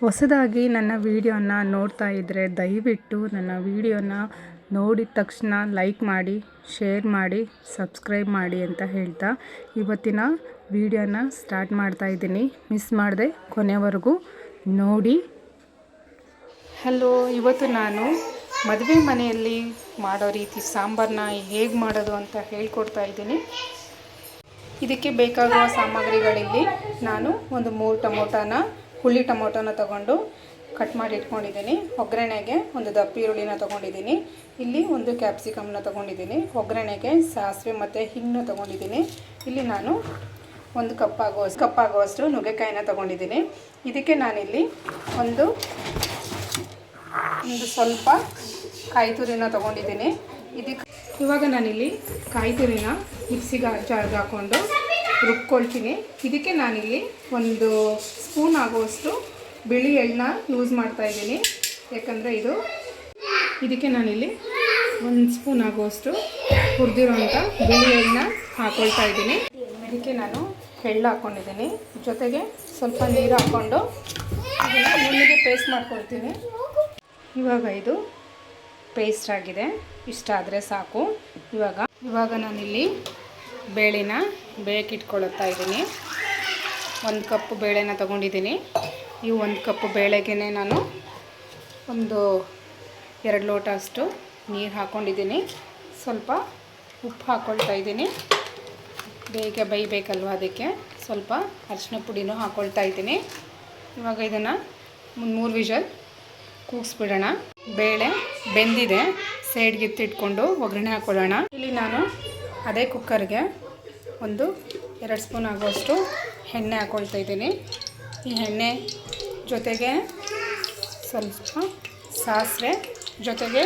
ಹೊಸದಾಗಿ ನನ್ನ ವೀಡಿಯೋನ ನೋಡ್ತಾ ಇದ್ದರೆ ದಯವಿಟ್ಟು ನನ್ನ ವೀಡಿಯೋನ ನೋಡಿದ ತಕ್ಷಣ ಲೈಕ್ ಮಾಡಿ, ಶೇರ್ ಮಾಡಿ, ಸಬ್ಸ್ಕ್ರೈಬ್ ಮಾಡಿ ಅಂತ ಹೇಳ್ತಾ ಇವತ್ತಿನ ವೀಡಿಯೋನ ಸ್ಟಾರ್ಟ್ ಮಾಡ್ತಾ ಇದ್ದೀನಿ. ಮಿಸ್ ಮಾಡದೆ ಕೊನೆವರೆಗೂ ನೋಡಿ. ಹಲೋ, ಇವತ್ತು ನಾನು ಮದುವೆ ಮನೆಯಲ್ಲಿ ಮಾಡೋ ರೀತಿ ಸಾಂಬಾರನ್ನ ಹೇಗೆ ಮಾಡೋದು ಅಂತ ಹೇಳ್ಕೊಡ್ತಾ ಇದ್ದೀನಿ. ಇದಕ್ಕೆ ಬೇಕಾಗುವ ಸಾಮಗ್ರಿಗಳಲ್ಲಿ ನಾನು ಒಂದು ಮೂರು ಟೊಮೊಟೊನ ಹುಳಿ ಟೊಮೊಟೊನ ತಗೊಂಡು ಕಟ್ ಮಾಡಿ ಇಟ್ಕೊಂಡಿದ್ದೀನಿ. ಒಗ್ಗರಣೆಗೆ ಒಂದು ದಪ್ಪ ಈರುಳ್ಳಿನ ತೊಗೊಂಡಿದ್ದೀನಿ. ಇಲ್ಲಿ ಒಂದು ಕ್ಯಾಪ್ಸಿಕಮ್ನ ತೊಗೊಂಡಿದ್ದೀನಿ. ಒಗ್ಗರಣೆಗೆ ಸಾಸಿವೆ ಮತ್ತು ಹಿಂಗನ್ನು ತೊಗೊಂಡಿದ್ದೀನಿ. ಇಲ್ಲಿ ನಾನು ಒಂದು ಕಪ್ಪಾಗೋ ಕಪ್ಪಾಗುವಷ್ಟು ನುಗ್ಗೆಕಾಯಿನ ತೊಗೊಂಡಿದ್ದೀನಿ. ಇದಕ್ಕೆ ನಾನಿಲ್ಲಿ ಒಂದು ಒಂದು ಸ್ವಲ್ಪ ಕಾಯಿ ತುರಿನ ತೊಗೊಂಡಿದ್ದೀನಿ. ಇದಕ್ಕೆ ಇವಾಗ ನಾನಿಲ್ಲಿ ಕಾಯಿ ತುರಿನ ಮಿಕ್ಸಿಗೆ ಜಾರ್ಗೆ ಹಾಕ್ಕೊಂಡು ರುಬ್ಕೊಳ್ತೀನಿ. ಇದಕ್ಕೆ ನಾನಿಲ್ಲಿ ಒಂದು ಸ್ಪೂನ್ ಆಗುವಷ್ಟು ಬಿಳಿ ಎಳ್ಳನ್ನ ಯೂಸ್ ಮಾಡ್ತಾ ಇದ್ದೀನಿ. ಯಾಕಂದರೆ ಇದು ಇದಕ್ಕೆ ನಾನಿಲ್ಲಿ ಒಂದು ಸ್ಪೂನ್ ಆಗುವಷ್ಟು ಹುರಿದಿರೋಂಥ ಬಿಳಿ ಎಳ್ಳನ್ನ ಹಾಕೊಳ್ತಾ ಇದ್ದೀನಿ. ಇದಕ್ಕೆ ನಾನು ಎಳ್ಳು ಹಾಕ್ಕೊಂಡಿದ್ದೀನಿ ಜೊತೆಗೆ ಸ್ವಲ್ಪ ನೀರು ಹಾಕ್ಕೊಂಡು ಇದನ್ನು ನುಣ್ಣಗೆ ಪೇಸ್ಟ್ ಮಾಡ್ಕೊಳ್ತೀನಿ. ಇವಾಗ ಇದು ಪೇಸ್ಟ್ ಆಗಿದೆ. ಇಷ್ಟ ಆದರೆ ಸಾಕು. ಇವಾಗ ಇವಾಗ ನಾನಿಲ್ಲಿ ಬೇಳೆನ ಬೇಯಕ್ಕಿಟ್ಕೊಳ್ತಾ ಇದ್ದೀನಿ. ಒಂದು ಕಪ್ ಬೇಳೆನ ತೊಗೊಂಡಿದ್ದೀನಿ. ಈ ಒಂದು ಕಪ್ ಬೇಳೆಗೆ ನಾನು ಒಂದು ಎರಡು ಲೋಟ ಅಷ್ಟು ನೀರು ಹಾಕ್ಕೊಂಡಿದ್ದೀನಿ ಸ್ವಲ್ಪ ಉಪ್ಪು ಹಾಕ್ಕೊಳ್ತಾ ಇದ್ದೀನಿ. ಬೇಗ ಬೈಬೇಕಲ್ವ ಅದಕ್ಕೆ? ಸ್ವಲ್ಪ ಅರಿಶಿನ ಪುಡಿನೂ ಹಾಕ್ಕೊಳ್ತಾ ಇದ್ದೀನಿ. ಇವಾಗ ಇದನ್ನು ಮೂರು ವಿಷಲ್ ಕೂಗಿಸ್ಬಿಡೋಣ. ಬೇಳೆ ಬೆಂದಿದೆ. ಸೈಡ್ಗೆ ಎತ್ತಿಟ್ಕೊಂಡು ಒಗ್ಗರಣೆ ಹಾಕ್ಕೊಳ್ಳೋಣ ಇಲ್ಲಿ ನಾನು ಅದೇ ಕುಕ್ಕರ್ಗೆ ಒಂದು ಎರಡು ಸ್ಪೂನ್ ಆಗೋಷ್ಟು ಎಣ್ಣೆ ಹಾಕ್ಕೊಳ್ತಾ ಇದ್ದೀನಿ. ಈ ಎಣ್ಣೆ ಜೊತೆಗೆ ಸ್ವಲ್ಪ ಸಾಸಿವೆ ಜೊತೆಗೆ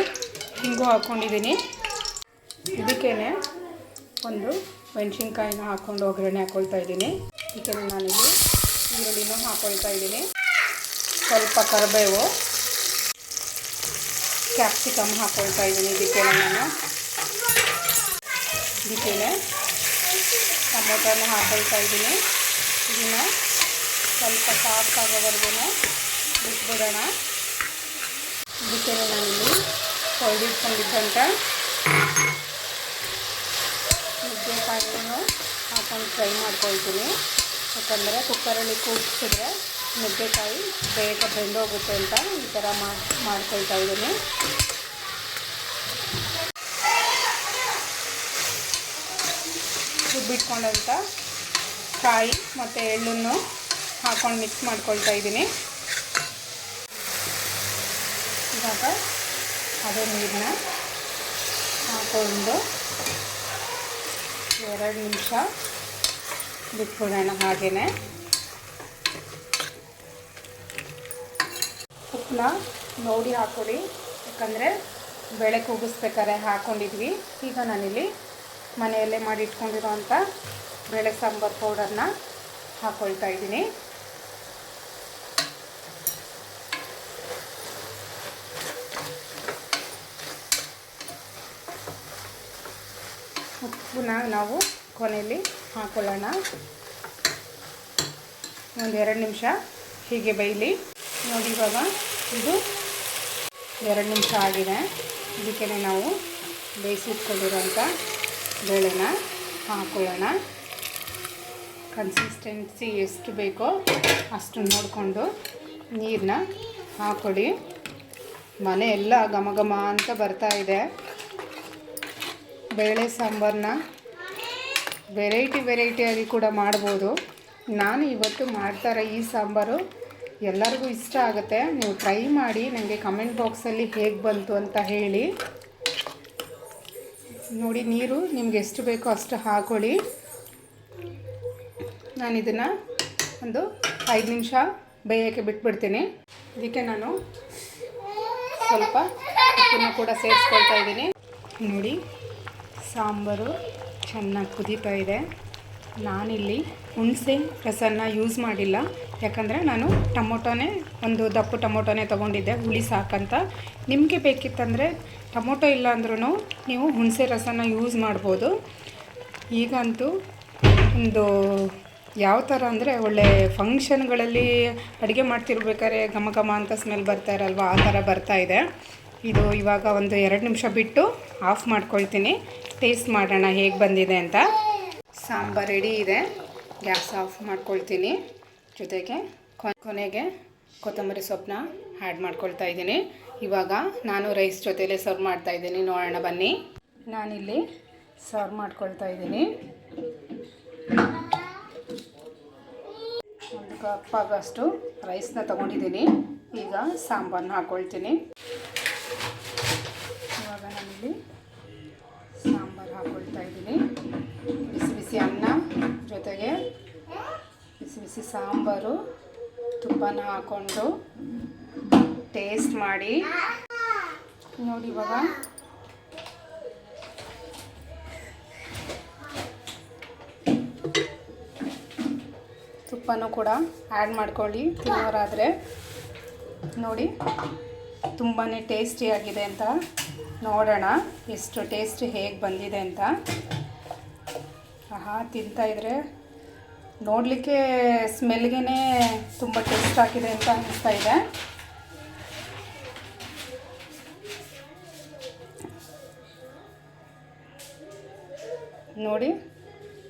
ಹಿಂಗು ಹಾಕ್ಕೊಂಡಿದ್ದೀನಿ ಇದಕ್ಕೇ ಒಂದು ಮೆಣಸಿನ್ಕಾಯಿನ ಹಾಕ್ಕೊಂಡು ಒಗ್ಗರಣೆ ಹಾಕ್ಕೊಳ್ತಾ ಇದ್ದೀನಿ. ಇದಕ್ಕೆ ನಾನಿಲ್ಲಿ ಈರುಳ್ಳಿನೂ ಹಾಕ್ಕೊಳ್ತಾ ಇದ್ದೀನಿ. ಸ್ವಲ್ಪ ಕರಿಬೇವು, ಕ್ಯಾಪ್ಸಿಕಮ್ ಹಾಕ್ಕೊಳ್ತಾ ಇದ್ದೀನಿ. ಇದಕ್ಕೆ ನಾನು. ಇದಕ್ಕೆ ಟೊಮೊಟೊನ ಹಾಕೊಳ್ತಾ ಇದ್ದೀನಿ. ಇದನ್ನು ಸ್ವಲ್ಪ ಸಾಫ್ಟ್ ಆಗೋವರೆಗೂ ಬಿಟ್ಬಿಡೋಣ. ಇದಕ್ಕೆ ನಾನಿಲ್ಲಿ ಹೊಡೆದಿಟ್ಕೊಂಡಿದ್ದಂಥ ನುಗ್ಗೆಕಾಯಿನೂ ಹಾಕೊಂಡು ಫ್ರೈ ಮಾಡ್ಕೊಳ್ತೀನಿ ಯಾಕಂದರೆ ಕುಕ್ಕರಲ್ಲಿ ಕೂಗಿಸಿದ್ರೆ ನುಗ್ಗೆಕಾಯಿ ಬೇಗ ಬೆಂದೋಗುತ್ತೆ ಅಂತ ಈ ಥರ ಮಾಡಿ, ಮಾಡ್ಕೊಳ್ತಾ ಇದ್ದೀನಿ. ರುಬ್ಬಿಟ್ಕೊಂಡಂಥ ಕಾಯಿ ಮತ್ತು ಎಳ್ಳನ್ನು ಹಾಕ್ಕೊಂಡು ಮಿಕ್ಸ್ ಮಾಡ್ಕೊಳ್ತಾ ಇದ್ದೀನಿ. ಇವಾಗ ಅದೇ ನೀರನ್ನ ಹಾಕೊಂಡು ಎರಡು ನಿಮಿಷ ಬಿಟ್ಬಿಡೋಣ ಹಾಗೆಯೇ ಉಪ್ಪನ್ನ ನೋಡಿ ಹಾಕೊಳ್ಳಿ, ಯಾಕಂದರೆ ಬೆಳೆ ಕೂಗಿಸ್ಬೇಕಾದ್ರೆ ಹಾಕ್ಕೊಂಡಿದ್ವಿ ಈಗ ನಾನಿಲ್ಲಿ ಮನೆಯಲ್ಲೇ ಮಾಡಿ ಇಟ್ಕೊಂಡಿರೋಂಥ ಬೇಳೆ ಸಾಂಬಾರು ಪೌಡರ್ನ ಹಾಕ್ಕೊಳ್ತಾ ಇದ್ದೀನಿ. ಉಪ್ಪನ್ನ ನಾವು ಕೊನೆಯಲ್ಲಿ ಹಾಕ್ಕೊಳ್ಳೋಣ ಒಂದು ಎರಡು ನಿಮಿಷ ಹೀಗೆ ಬೈಲಿ ನೋಡಿ ಇವಾಗ ಇದು ಎರಡು ನಿಮಿಷ ಆಗಿದೆ. ಇದಕ್ಕೆ ನಾವು ಬೇಯಿಸಿಟ್ಕೊಂಡಿರೋಂಥ ಬೇಳೆನ ಹಾಕೊಳ್ಳೋಣ. ಕನ್ಸಿಸ್ಟೆನ್ಸಿ ಎಷ್ಟು ಬೇಕೋ ಅಷ್ಟು ನೋಡಿಕೊಂಡು ನೀರನ್ನ ಹಾಕ್ಕೊಡಿ ಮನೆ ಎಲ್ಲ ಘಮ ಘಮ ಅಂತ ಬರ್ತಾ ಇದೆ. ಬೇಳೆ ಸಾಂಬಾರನ್ನ ವೆರೈಟಿ ವೆರೈಟಿಯಾಗಿ ಕೂಡ ಮಾಡ್ಬೋದು. ನಾನು ಇವತ್ತು ಮಾಡ್ತಾರೆ ಈ ಸಾಂಬಾರು ಎಲ್ಲರಿಗೂ ಇಷ್ಟ ಆಗುತ್ತೆ. ನೀವು ಟ್ರೈ ಮಾಡಿ ನನಗೆ ಕಮೆಂಟ್ ಬಾಕ್ಸಲ್ಲಿ ಹೇಗೆ ಬಂತು ಅಂತ ಹೇಳಿ. ನೋಡಿ, ನೀರು ನಿಮ್ಗೆ ಎಷ್ಟು ಬೇಕೋ ಅಷ್ಟು ಹಾಕೊಳ್ಳಿ. ನಾನು ಇದನ್ನು ಒಂದು ಐದು ನಿಮಿಷ ಬೇಯೋಕ್ಕೆ ಬಿಟ್ಬಿಡ್ತೀನಿ. ಇದಕ್ಕೆ ನಾನು ಸ್ವಲ್ಪ ಉಪ್ಪನ್ನು ಕೂಡ ಸೇರಿಸ್ಕೊಳ್ತಾ ಇದ್ದೀನಿ. ನೋಡಿ, ಸಾಂಬಾರು ಚೆನ್ನಾಗಿ ಕುದೀತಾ ಇದೆ. ನಾನಿಲ್ಲಿ ಹುಣಸೆ ರಸನ್ನ ಯೂಸ್ ಮಾಡಿಲ್ಲ. ಯಾಕಂದರೆ ನಾನು ಟೊಮೊಟೊನೇ, ಒಂದು ದಪ್ಪು ಟೊಮೊಟೊನೇ ತೊಗೊಂಡಿದ್ದೆ, ಹುಳಿ ಸಾಕಂತ. ನಿಮಗೆ ಬೇಕಿತ್ತಂದರೆ ಟೊಮೊಟೊ ಇಲ್ಲ ಅಂದ್ರೂ ನೀವು ಹುಣಸೆ ರಸನ ಯೂಸ್ ಮಾಡ್ಬೋದು. ಈಗಂತೂ ಒಂದು ಯಾವ ಥರ ಅಂದರೆ ಒಳ್ಳೆ ಫಂಕ್ಷನ್ಗಳಲ್ಲಿ ಅಡುಗೆ ಮಾಡ್ತಿರ್ಬೇಕಾದ್ರೆ ಘಮ ಘಮ ಅಂತ ಸ್ಮೆಲ್ ಬರ್ತಾ ಇರಲ್ವ? ಆ ಥರ ಬರ್ತಾ ಇದೆ. ಇದು ಇವಾಗ ಒಂದು ಎರಡು ನಿಮಿಷ ಬಿಟ್ಟು ಆಫ್ ಮಾಡ್ಕೊಳ್ತೀನಿ. ಟೇಸ್ಟ್ ಮಾಡೋಣ ಹೇಗೆ ಬಂದಿದೆ ಅಂತ. ಸಾಂಬಾರು ರೆಡಿ ಇದೆ. ಗ್ಯಾಸ್ ಆಫ್ ಮಾಡ್ಕೊಳ್ತೀನಿ. ಜೊತೆಗೆ ಕೊನೆ- ಕೊನೆಗೆ ಕೊತ್ತಂಬರಿ ಸೊಪ್ಪನ್ನ ಆ್ಯಡ್ ಮಾಡ್ಕೊಳ್ತಾ ಇದ್ದೀನಿ. ಇವಾಗ ನಾನು ರೈಸ್ ಜೊತೆಲೇ ಸರ್ವ್ ಮಾಡ್ತಾ ಇದ್ದೀನಿ. ನೋಡೋಣ, ಬನ್ನಿ. ನಾನಿಲ್ಲಿ ಸರ್ವ್ ಮಾಡ್ಕೊಳ್ತಾ ಇದ್ದೀನಿ. ಒಂದು ಕಪ್ ಆಗೋಷ್ಟು ರೈಸ್ನ ತೊಗೊಂಡಿದ್ದೀನಿ. ಈಗ ಸಾಂಬಾರನ್ನ ಹಾಕ್ಕೊಳ್ತೀನಿ ಇವಾಗ ನಾನಿಲ್ಲಿ ಸಾಂಬಾರು ಹಾಕ್ಕೊಳ್ತಾ ಇದ್ದೀನಿ ಬಿಸಿ ಬಿಸಿ ಅನ್ನ ಜೊತೆಗೆ ಬಿಸಿ ಸಾಂಬಾರು ತುಪ್ಪನ ಹಾಕ್ಕೊಂಡು ಟೇಸ್ಟ್ ಮಾಡಿ. ನೋಡಿ ಇವಾಗ. ತುಪ್ಪನೂ ಕೂಡ ಆ್ಯಡ್ ಮಾಡ್ಕೊಳ್ಳಿ ತಿನ್ನೋರಾದರೆ. ನೋಡಿ ತುಂಬಾ ಟೇಸ್ಟಿಯಾಗಿದೆ ಅಂತ ನೋಡೋಣ ಎಷ್ಟು ಟೇಸ್ಟ್ ಹೇಗೆ ಬಂದಿದೆ ಅಂತ. ಆಹಾ ತಿಂತಾಯಿದ್ರೆ ನೋಡಲಿಕ್ಕೆ ಸ್ಮೆಲ್ಗೆ ತುಂಬ ಟೇಸ್ಟ್ ಆಗಿದೆ ಅಂತ ಅನಿಸ್ತಾ ಇದೆ. ನೋಡಿ,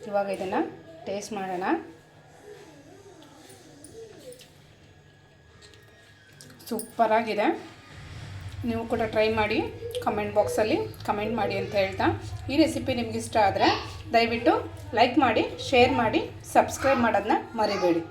ಇವಾಗ ಇದನ್ನು ಟೇಸ್ಟ್ ಮಾಡೋಣ. ಸೂಪರಾಗಿದೆ. ನೀವು ಕೂಡ ಟ್ರೈ ಮಾಡಿ ಕಮೆಂಟ್ ಬಾಕ್ಸಲ್ಲಿ ಕಮೆಂಟ್ ಮಾಡಿ ಅಂತ ಹೇಳ್ತಾ. ಈ ರೆಸಿಪಿ ನಿಮ್ಗೆ ಇಷ್ಟ ಆದರೆ ದಯವಿಟ್ಟು ಲೈಕ್ ಮಾಡಿ ಶೇರ್ ಮಾಡಿ ಸಬ್ಸ್ಕ್ರೈಬ್ ಮಾಡೋದನ್ನ ಮರಿಬೇಡಿ.